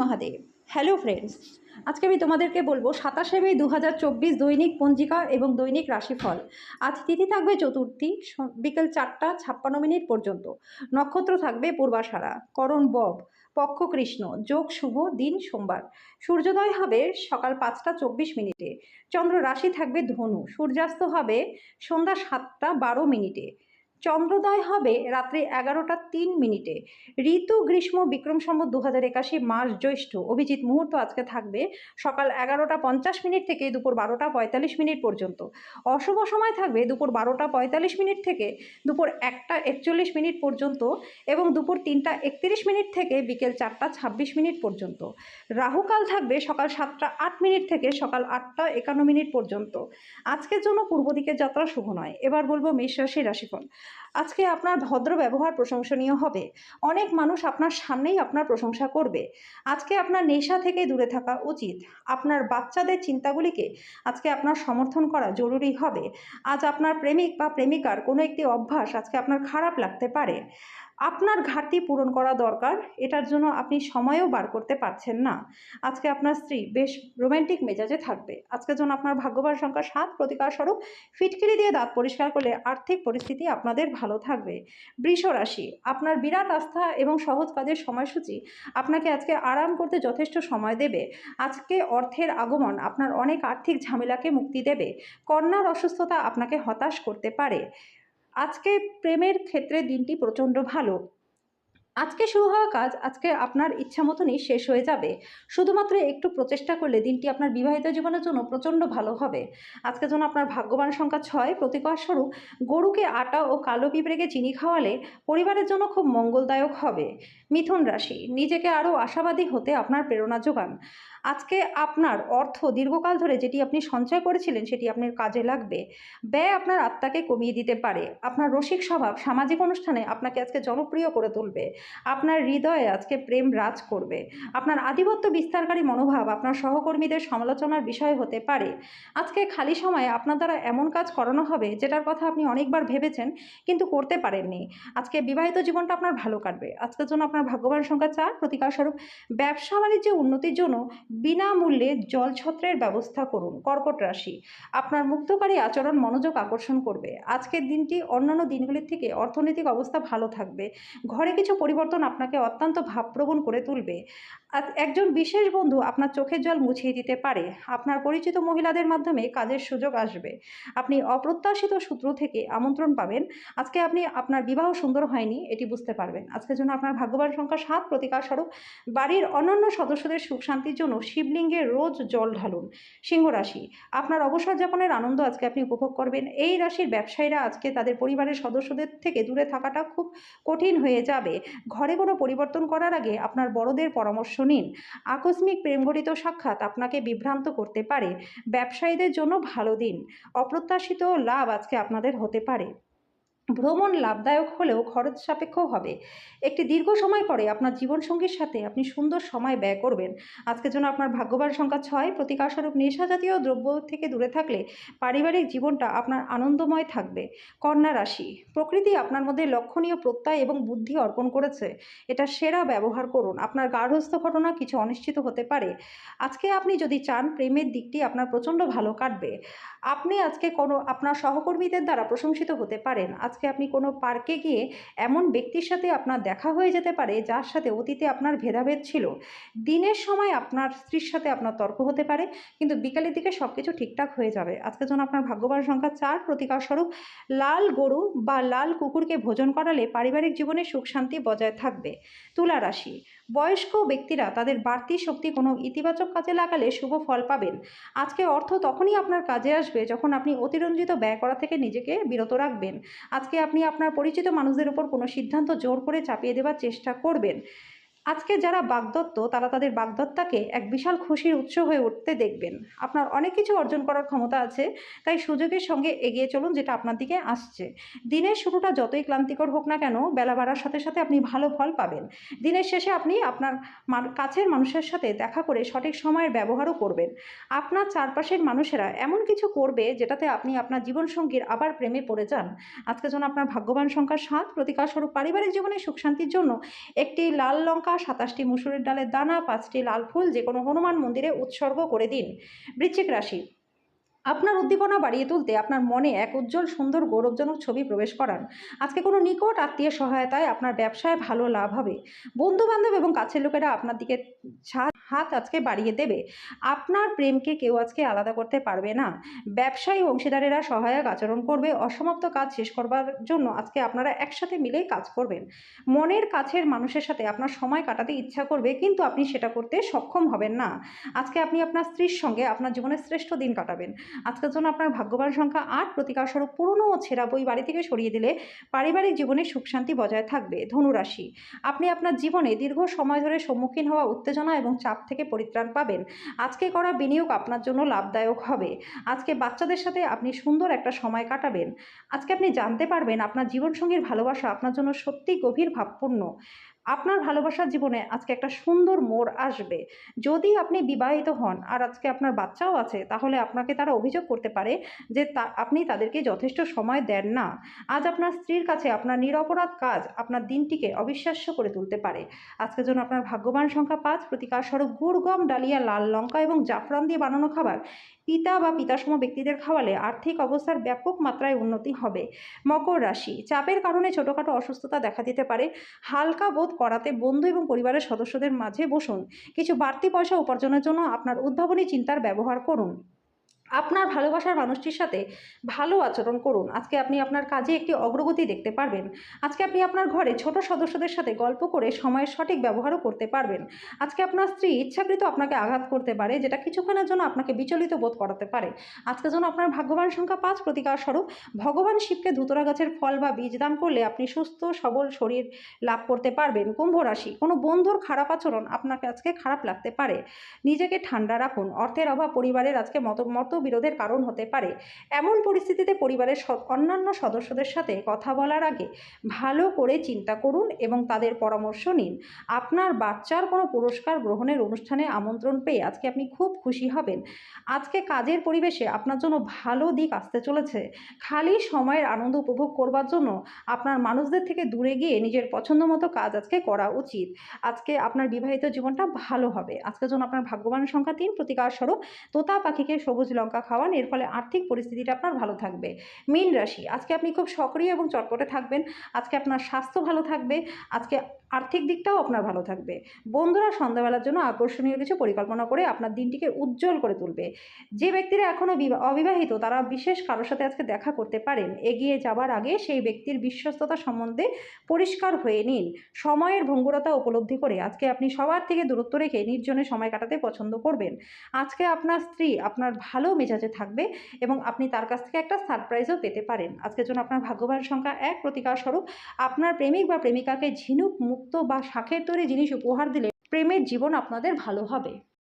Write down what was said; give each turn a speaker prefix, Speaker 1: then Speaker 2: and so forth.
Speaker 1: Mahadev. Hello friends আজকে আমি তোমাদেরকে বলব সাতাশে মে দু হাজার চব্বিশ দৈনিক পঞ্জিকা এবং দৈনিক রাশিফল। আজ তিথি থাকবে চতুর্থী বিকেল চারটা ছাপ্পান্ন মিনিট পর্যন্ত। নক্ষত্র থাকবে পূর্বাশারা, করণ বব, পক্ষ কৃষ্ণ, যোগ শুভ দিন সোমবার। সূর্যোদয় হবে সকাল পাঁচটা চব্বিশ মিনিটে। চন্দ্র রাশি থাকবে ধনু, সূর্যাস্ত হবে সন্ধ্যা সাতটা বারো মিনিটে। চন্দ্রোদয় হবে রাত্রি এগারোটা তিন মিনিটে। ঋতু, গ্রীষ্ম, বিক্রম সম্বত দু হাজার একাশি মাস জ্যৈষ্ঠ। অভিজিৎ মুহূর্ত আজকে থাকবে সকাল এগারোটা পঞ্চাশ মিনিট থেকে দুপুর বারোটা পঁয়তাল্লিশ মিনিট পর্যন্ত। অশুভ সময় থাকবে দুপুর বারোটা পঁয়তাল্লিশ মিনিট থেকে দুপুর একটা একচল্লিশ মিনিট পর্যন্ত এবং দুপুর তিনটা একত্রিশ মিনিট থেকে বিকেল চারটা ছাব্বিশ মিনিট পর্যন্ত। রাহুকাল থাকবে সকাল সাতটা আট মিনিট থেকে সকাল আটটা একান্ন মিনিট পর্যন্ত। আজকের জন্য পূর্ব দিকের যাত্রা শুভ নয়। এবার বলব মেষ রাশি রাশিফল। আজকে আপনার ভদ্র ব্যবহার প্রশংসনীয় হবে। অনেক মানুষ আপনার সামনেই আপনার প্রশংসা করবে। আজকে আপনার নেশা থেকে দূরে থাকা উচিত। আপনার বাচ্চাদের চিন্তাগুলিকে আজকে আপনার সমর্থন করা জরুরি হবে। আজ আপনার প্রেমিক বা প্রেমিকার কোনো একটি অভ্যাস আজকে আপনার খারাপ লাগতে পারে। আপনার ঘাটতি পূরণ করা দরকার, এটার জন্য আপনি সময়ও বার করতে পারছেন না। আজকে আপনার স্ত্রী বেশ রোমান্টিক মেজাজে থাকবে। আজকের জন্য আপনার ভাগ্যবান সংখ্যা সাত প্রতিকার স্বরূপ ফিটকিরি দিয়ে দাঁত পরিষ্কার করলে আর্থিক পরিস্থিতি আপনাদের ভালো থাকবে। বৃষ রাশি, আপনার বিরাট আস্থা এবং সহজ কাজের সময়সূচি আপনাকে আজকে আরাম করতে যথেষ্ট সময় দেবে। আজকে অর্থের আগমন আপনার অনেক আর্থিক ঝামেলাকে মুক্তি দেবে। কন্যার অসুস্থতা আপনাকে হতাশ করতে পারে। আজকে প্রেমের ক্ষেত্রে দিনটি প্রচণ্ড ভালো। আজকে শুরু হওয়া কাজ আজকে আপনার ইচ্ছা মতনই শেষ হয়ে যাবে। শুধুমাত্র একটু প্রচেষ্টা করলে দিনটি আপনার বিবাহিত জীবনের জন্য প্রচণ্ড ভালো হবে। আজকে যেন আপনার ভাগ্যবান সংখ্যা ছয় প্রতিকার স্বরূপ গরুকে আটা ও কালো পিঁপড়েকে চিনি খাওয়ালে পরিবারের জন্য খুব মঙ্গলদায়ক হবে। মিথুন রাশি, নিজেকে আরও আশাবাদী হতে আপনার প্রেরণা যোগান। আজকে আপনার অর্থ দীর্ঘকাল ধরে যেটি আপনি সঞ্চয় করেছিলেন সেটি আপনার কাজে লাগবে। ব্যয় আপনার আত্মাকে কমিয়ে দিতে পারে। আপনার রসিক স্বভাব সামাজিক অনুষ্ঠানে আপনাকে আজকে জনপ্রিয় করে তুলবে। আপনার হৃদয়ে আজকে প্রেম রাজ করবে। আপনার আধিপত্য বিস্তারকারী মনোভাব, আপনার সহকর্মীদের সমালোচনার বিষয় হতে পারে। আজকে খালি সময়ে আপনার দ্বারা এমন কাজ করানো হবে, যেটার কথা আপনি অনেকবার ভেবেছেন, কিন্তু করতে পারেননি। আজকে বিবাহিত জীবনটা আপনার ভালো কাটবে। আজকের জন্য আপনার ভাগ্যবান সংখ্যা চার। প্রতিকার স্বরূপ ব্যবসা বাণিজ্যে উন্নতির জন্য বিনামূল্যে জলছত্রের ব্যবস্থা করুন। কর্কট রাশি, আপনার মুক্তকারী আচরণ মনোযোগ আকর্ষণ করবে। আজকের দিনটি অন্যান্য দিনগুলির থেকে অর্থনৈতিক অবস্থা ভালো থাকবে। ঘরে কিছু পরিবর্তন আপনাকে অত্যন্ত ভাবপ্রবণ করে তুলবে। একজন বিশেষ বন্ধু আপনার চোখের জল মুছিয়ে দিতে পারে। আপনার পরিচিত মহিলাদের মাধ্যমে কাজের সুযোগ আসবে। আপনি অপ্রত্যাশিত সূত্র থেকে আমন্ত্রণ পাবেন। আজকে আপনি আপনার বিবাহ সুন্দর হয়নি, এটি বুঝতে পারবেন। আজকের জন্য আপনার ভাগ্যবান সংখ্যা সাত। প্রতিকার স্বরূপ, বাড়ির অন্যান্য সদস্যদের সুখ শান্তির জন্য শিবলিঙ্গে রোজ জল ঢালুন। সিংহ রাশি আপনার অবসর যাপনের আনন্দ আজকে আপনি উপভোগ করবেন। এই রাশির ব্যবসায়ীরা আজকে তাদের পরিবারের সদস্যদের থেকে দূরে থাকাটা খুব কঠিন হয়ে যাবে। ঘরে কোনো পরিবর্তন করার আগে আপনার বড়দের পরামর্শ নিন। আকস্মিক প্রেমঘটিত সাক্ষাৎ আপনাকে বিভ্রান্ত করতে পারে। ব্যবসায়ীদের জন্য ভালো দিন। অপ্রত্যাশিত লাভ আজকে আপনাদের হতে পারে। ভ্রমণ লাভদায়ক হলেও খরচ সাপেক্ষ হবে। একটি দীর্ঘ সময় পরে আপনার জীবনসঙ্গীর সাথে আপনি সুন্দর সময় ব্যয় করবেন। আজকের জন্য আপনার ভাগ্যবান সংখ্যা ছয়। প্রতিকারস্বরূপ নেশা জাতীয় দ্রব্য থেকে দূরে থাকলে পারিবারিক জীবনটা আপনার আনন্দময় থাকবে। কন্যা রাশি, প্রকৃতি আপনার মধ্যে লক্ষণীয় প্রত্যয় এবং বুদ্ধি অর্পণ করেছে। এটা সেরা ব্যবহার করুন। আপনার গার্হস্থ ঘটনা কিছু অনিশ্চিত হতে পারে। আজকে আপনি যদি চান, প্রেমের দিকটি আপনার প্রচণ্ড ভালো কাটবে। আপনি আজকে কোনো আপনার সহকর্মীদের দ্বারা প্রশংসিত হতে পারেন। আজকে আপনি কোনো পার্কে গিয়ে এমন ব্যক্তির সাথে আপনার দেখা হয়ে যেতে পারে, যার সাথে অতীতে আপনার ভেদাভেদ ছিল। দিনের সময় আপনার স্ত্রীর সাথে আপনার তর্ক হতে পারে, কিন্তু বিকালের দিকে সব কিছু ঠিকঠাক হয়ে যাবে। আজকে জন্য আপনার ভাগ্যবান সংখ্যা চার, প্রতিকার স্বরূপ লাল গরু বা লাল কুকুরকে ভোজন করালে পারিবারিক জীবনে সুখ শান্তি বজায় থাকবে। তুলা রাশি বয়স্ক ব্যক্তিরা তাদের বাড়তি শক্তি কোনো ইতিবাচক কাজে লাগালে শুভ ফল পাবেন। আজকে অর্থ তখনই আপনার কাজে আসবে যখন আপনি অতিরঞ্জিত ব্যয় করা থেকে নিজেকে বিরত রাখবেন। আজকে আপনি আপনার পরিচিত মানুষদের উপর কোনো সিদ্ধান্ত জোর করে চাপিয়ে দেওয়ার চেষ্টা করবেন। আজকে যারা বাগদত্ত, তারা তাদের বাগদত্তাকে এক বিশাল খুশির উৎস হয়ে উঠতে দেখবেন। আপনার অনেক কিছু অর্জন করার ক্ষমতা আছে, তাই সুযোগের সঙ্গে এগিয়ে চলুন যেটা আপনার দিকে আসছে। দিনের শুরুটা যতই ক্লান্তিকর হোক না কেন, বেলা বাড়ার সাথে সাথে আপনি ভালো ফল পাবেন। দিনের শেষে আপনি আপনার কাছের মানুষের সাথে দেখা করে সঠিক সময়ের ব্যবহারও করবেন। আপনার চারপাশের মানুষেরা এমন কিছু করবে যেটাতে আপনি আপনার জীবনসঙ্গীর আবার প্রেমে পড়ে যান। আজকে যেন আপনার ভাগ্যবান সংখ্যা সাত প্রতিকার স্বরূপ পারিবারিক জীবনে সুখ শান্তির জন্য একটি লাল লঙ্কা সাতাশটি মুসুরের ডালের দানা, পাঁচটি লাল ফুল, যে কোনো হনুমান মন্দিরে উৎসর্গ করে দিন। বৃশ্চিক রাশি, আপনার উদ্দীপনা বাড়িয়ে তুলতে আপনার মনে এক উজ্জ্বল, সুন্দর, গৌরবজনক ছবি প্রবেশ করান। আজকে কোনো নিকট আত্মীয় সহায়তায় আপনার ব্যবসায় ভালো লাভ হবে। বন্ধু বান্ধব এবং কাছের লোকেরা আপনার দিকে ছাদ হাত আজকে বাড়িয়ে দেবে। আপনার প্রেমকে কেউ আজকে আলাদা করতে পারবে না। ব্যবসায়ী অংশীদারেরা সহায়ক আচরণ করবে। অসমাপ্ত কাজ শেষ করবার জন্য আজকে আপনারা একসাথে মিলেই কাজ করবেন। মনের কাছের মানুষের সাথে আপনার সময় কাটাতে ইচ্ছা করবে, কিন্তু আপনি সেটা করতে সক্ষম হবেন না। আজকে আপনি আপনার স্ত্রীর সঙ্গে আপনার জীবনের শ্রেষ্ঠ দিন কাটাবেন। আজকের জন্য আপনার ভাগ্যবান সংখ্যা আট। প্রতিকার স্বরূপ পুরনো ও ছেঁড়া বই বাড়ি থেকে সরিয়ে দিলে পারিবারিক জীবনে সুখ শান্তি বজায় থাকবে। ধনুরাশি। আপনি আপনার জীবনে দীর্ঘ সময় ধরে সম্মুখীন হওয়া উত্তেজনা এবং চাপ থেকে পরিত্রাণ পাবেন। আজকে করা বিনিয়োগ আপনার জন্য লাভদায়ক হবে। আজকে বাচ্চাদের সাথে আপনি সুন্দর একটা সময় কাটাবেন। আজকে আপনি জানতে পারবেন আপনার জীবনসঙ্গীর ভালোবাসা আপনার জন্য সত্যি গভীর ভাবপূর্ণ। আপনার ভালোবাসার জীবনে আজকে একটা সুন্দর মোড় আসবে। যদি আপনি বিবাহিত হন আর আজকে আপনার বাচ্চাও আছে, তাহলে আপনাকে তারা অভিযোগ করতে পারে যে তা, আপনি তাদেরকে যথেষ্ট সময় দেন না। আজ আপনার স্ত্রীর কাছে আপনার নিরপরাধ কাজ আপনার দিনটিকে অবিশ্বাস্য করে তুলতে পারে। আজকের জন্য আপনার ভাগ্যবান সংখ্যা পাঁচ, প্রতিকার স্বরূপ গুড়, গম, ডালিয়া, লাল লঙ্কা এবং জাফরান দিয়ে বানানো খাবার পিতা বা পিতাসম ব্যক্তিদের খাওয়ালে আর্থিক অবস্থার ব্যাপক মাত্রায় উন্নতি হবে। মকর রাশি, চাপের কারণে ছোটোখাটো অসুস্থতা দেখা দিতে পারে। হালকা বোধ করাতে বন্ধু এবং পরিবারের সদস্যদের মাঝে বসুন। কিছু বাড়তি পয়সা উপার্জনের জন্য আপনার উদ্ভাবনী চিন্তার ব্যবহার করুন। আপনার ভালোবাসার মানুষটির সাথে ভালো আচরণ করুন। আজকে আপনি আপনার কাজে একটি অগ্রগতি দেখতে পারবেন। আজকে আপনি আপনার ঘরে ছোট সদস্যদের সাথে গল্প করে সময়ের সঠিক ব্যবহারও করতে পারবেন। আজকে আপনার স্ত্রী ইচ্ছাকৃত আপনাকে আঘাত করতে পারে, যেটা কিছুক্ষণের জন্য আপনাকে বিচলিত বোধ করাতে পারে। আজকে যেন আপনার ভাগ্যবান সংখ্যা পাঁচ প্রতিকার স্বরূপ ভগবান শিবকে ধুতরা গাছের ফল বা বীজ দান করলে আপনি সুস্থ, সবল শরীর লাভ করতে পারবেন। কুম্ভ রাশি, কোনো বন্ধুর খারাপ আচরণ আপনাকে আজকে খারাপ লাগতে পারে। নিজেকে ঠান্ডা রাখুন। অর্থের অভাব পরিবারের আজকে মত মত মতবিরোধের কারণ হতে পারে। এমন পরিস্থিতিতে পরিবারের অন্যান্য সদস্যদের সাথে কথা বলার আগে ভালো করে চিন্তা করুন এবং তাদের পরামর্শ নিন। আপনার বাচ্চার কোনো পুরস্কার গ্রহণের অনুষ্ঠানে আমন্ত্রণ পেয়ে আজকে আপনি খুব খুশি হবেন। আজকে কাজের পরিবেশে আপনার জন্য ভালো দিক আসতে চলেছে। খালি সময়ের আনন্দ উপভোগ করবার জন্য আপনার মানুষদের থেকে দূরে গিয়ে নিজের পছন্দ মতো কাজ আজকে করা উচিত। আজকে আপনার বিবাহিত জীবনটা ভালো হবে। আজকের জন্য আপনার ভাগ্যবান সংখ্যা তিন প্রতিকার স্বরূপ। তোতা পাখিকে সবুজ লঙ্কা খাওয়ান, এর ফলে আর্থিক পরিস্থিতিটা আপনার ভালো থাকবে। মীন রাশি, আজকে আপনি খুব সক্রিয় এবং চটপটে থাকবেন। আজকে আপনার স্বাস্থ্য ভালো থাকবে। আজকে আর্থিক দিকটাও আপনার ভালো থাকবে। বন্ধুরা সন্ধ্যাবেলার জন্য আকর্ষণীয় কিছু পরিকল্পনা করে আপনার দিনটিকে উজ্জ্বল করে তুলবে। যে ব্যক্তিরা এখনও অবিবাহিত, তারা বিশেষ কারোর সাথে আজকে দেখা করতে পারেন। এগিয়ে যাবার আগে সেই ব্যক্তির বিশ্বস্ততা সম্বন্ধে পরিষ্কার হয়ে নিন। সময়ের ভঙ্গুরতা উপলব্ধি করে আজকে আপনি সবার থেকে দূরত্ব রেখে নির্জনে সময় কাটাতে পছন্দ করবেন। আজকে আপনার স্ত্রী আপনার ভালো মেজাজে থাকবে এবং আপনি তার কাছ থেকে একটা সারপ্রাইজও পেতে পারেন। আজকের জন্য আপনার ভাগ্যবান সংখ্যা এক প্রতিকার স্বরূপ আপনার প্রেমিক বা প্রেমিকাকে ঝিনুক মুক্ত বা শাঁখের তৈরি জিনিস উপহার দিলে প্রেমের জীবন আপনাদের ভালো হবে।